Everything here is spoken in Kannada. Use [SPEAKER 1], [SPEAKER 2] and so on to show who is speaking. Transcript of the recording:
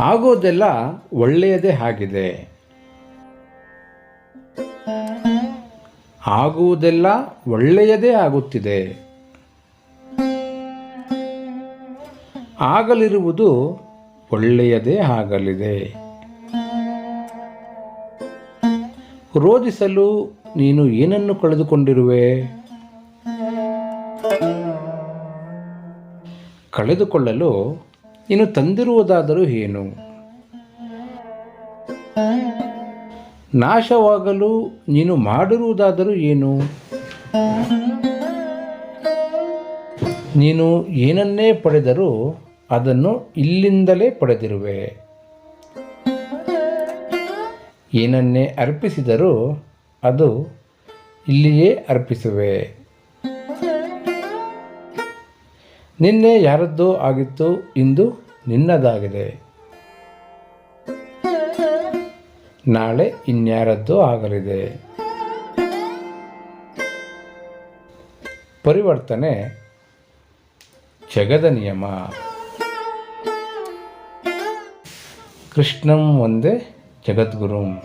[SPEAKER 1] ಆಗೋದೆಲ್ಲ ಒಳ್ಳೆಯದೇ ಆಗಿದೆ. ಆಗುವುದೆಲ್ಲ ಒಳ್ಳೆಯದೇ ಆಗುತ್ತಿದೆ. ಆಗಲಿರುವುದು ಒಳ್ಳೆಯದೇ ಆಗಲಿದೆ. ರೋಧಿಸಲು ನೀನು ಏನನ್ನು ಕಳೆದುಕೊಂಡಿರುವೆ? ಕಳೆದುಕೊಳ್ಳಲು ನೀನು ತಂದಿರುವುದಾದರೂ ಏನು? ನಾಶವಾಗಲು ನೀನು ಮಾಡಿರುವುದಾದರೂ ಏನು? ನೀನು ಏನನ್ನೇ ಪಡೆದರೂ ಅದನ್ನು ಇಲ್ಲಿಂದಲೇ ಪಡೆದಿರುವೆ. ಏನನ್ನೇ ಅರ್ಪಿಸಿದರೂ ಅದು ಇಲ್ಲಿಯೇ ಅರ್ಪಿಸುವೆ. ನಿನ್ನೆ ಯಾರದ್ದೋ ಆಗಿತ್ತು ಇಂದು ನಿನ್ನದಾಗಿದೆ. ನಾಳೆ ಇನ್ಯಾರದ್ದೋ ಆಗಲಿದೆ. ಪರಿವರ್ತನೆ ಜಗದ ನಿಯಮ. ಕೃಷ್ಣಂ ಒಂದೇ ಜಗದ್ಗುರುಂ.